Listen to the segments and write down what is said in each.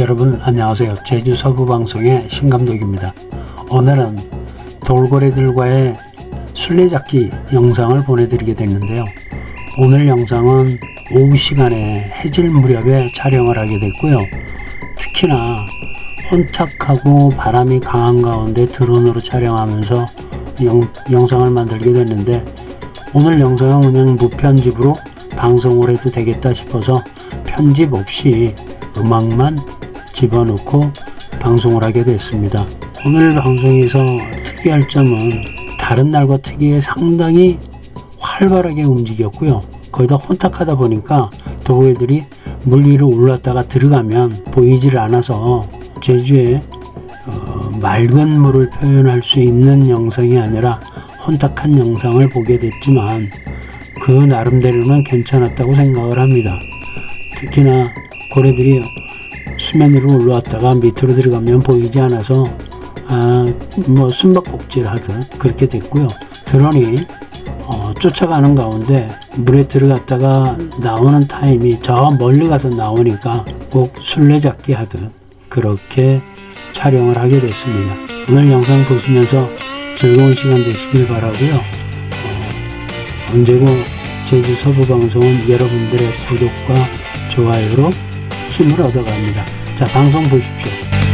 여러분 안녕하세요. 제주 서부 방송의 신감독입니다. 오늘은 돌고래들과의 술래잡기 영상을 보내드리게 됐는데요. 오늘 영상은 오후 시간에 해질 무렵에 촬영을 하게 됐고요. 특히나 혼탁하고 바람이 강한 가운데 드론으로 촬영하면서 영, 영상을 만들게 됐는데 오늘 영상은 그냥 무편집으로 방송을 해도 되겠다 싶어서 편집 없이 음악만 집어넣고 방송을 하게 됐습니다. 오늘 방송에서 특이할 점은 다른 날과 특이해 상당히 활발하게 움직였고요. 거기다 혼탁하다 보니까 도구애들이 물 위로 올랐다가 들어가면 보이질 않아서 제주의 어, 맑은 물을 표현할 수 있는 영상이 아니라 혼탁한 영상을 보게 됐지만 그 나름대로는 괜찮았다고 생각을 합니다. 특히나 고래들이 수면 위로 올라왔다가 밑으로 들어가면 보이지 않아서 아, 뭐 숨바꼭질 하듯 그렇게 됐고요. 드론이 어, 쫓아가는 가운데 물에 들어갔다가 나오는 타임이 저 멀리 가서 나오니까 꼭 술래잡기 하듯 그렇게 촬영을 하게 됐습니다. 오늘 영상 보시면서 즐거운 시간 되시길 바라고요. 어, 언제고 제주 서부방송은 여러분들의 구독과 좋아요로 힘을 얻어갑니다. 자, 방송 보십시오.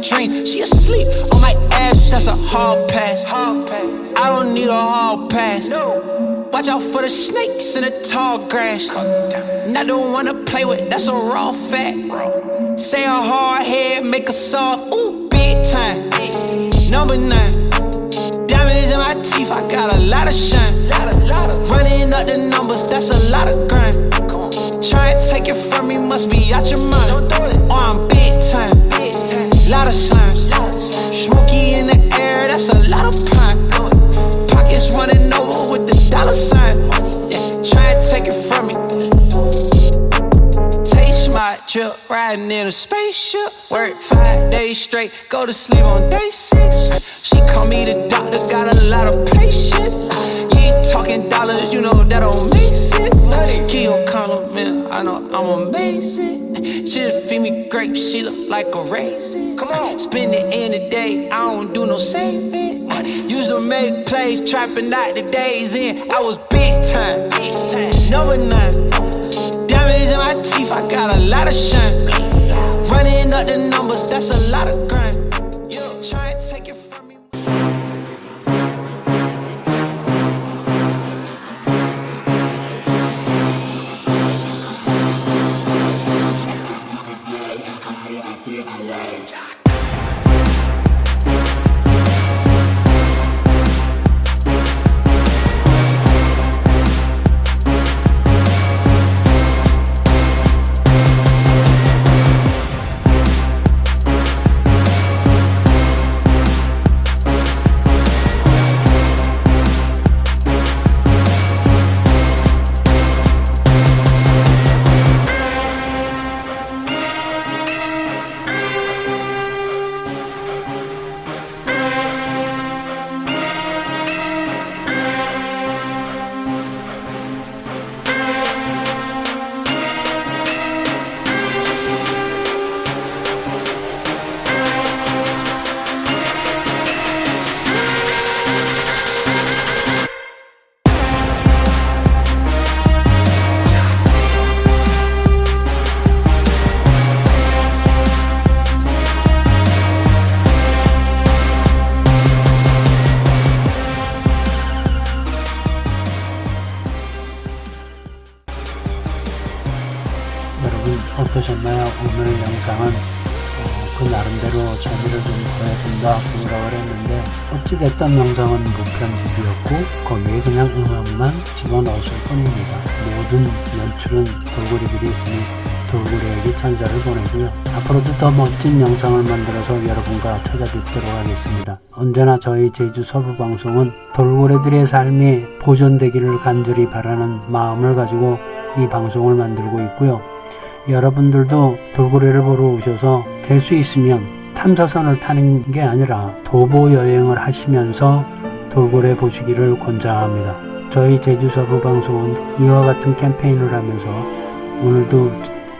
Dream, she asleep on my ass. That's a hard pass. I don't need a hard pass. Watch out for the snakes in the tall grass. Not the one to play with, that's a raw fact. Say a hard head, make a soft, ooh, big time. Number nine. Diamonds in my teeth, I got a lot of shine. Running up the numbers, that's a lot of grind. Try and take it from me, must be out your mind. Take it from me. Taste my trip, riding in a spaceship. Work five days straight, go to sleep on day six. She call me the doctor, got a lot of patience. You ain't talking dollars, you know that don't make sense. Keep your I know I'm amazing. She just feed me grapes, she look like a raisin. Come on, spend it in the day, I don't do no saving. Used to make plays, trapping out the days in. I was big time, big time, number nine. Diamonds in my teeth, I got a lot of shine. Running up the numbers, that's a lot of grind. 그 나름대로 재미를 좀 보여준다 생각을 했는데 어찌됐든 영상은 무편집이었고 거기에 그냥 음악만 집어넣었을 뿐입니다. 모든 연출은 돌고래들이 있으니 돌고래에게 찬사를 보내고요. 앞으로도 더 멋진 영상을 만들어서 여러분과 찾아뵙도록 하겠습니다. 언제나 저희 제주 서부 방송은 돌고래들의 삶이 보존되기를 간절히 바라는 마음을 가지고 이 방송을 만들고 있고요. 여러분들도 돌고래를 보러 오셔서 될 수 있으면 탐사선을 타는 게 아니라 도보 여행을 하시면서 돌고래 보시기를 권장합니다. 저희 제주 서부 방송은 이와 같은 캠페인을 하면서 오늘도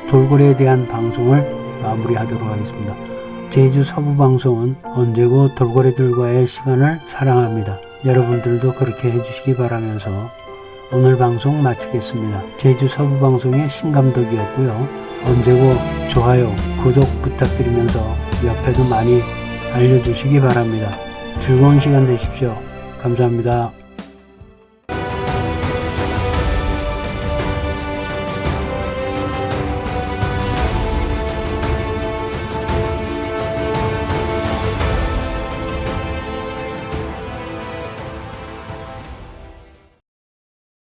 돌고래에 대한 방송을 마무리하도록 하겠습니다. 제주 서부 방송은 언제고 돌고래들과의 시간을 사랑합니다. 여러분들도 그렇게 해주시기 바라면서 오늘 방송 마치겠습니다. 제주 서부 방송의 신감독이었고요. 언제고 좋아요, 구독 부탁드리면서 옆에도 많이 알려주시기 바랍니다. 즐거운 시간 되십시오. 감사합니다.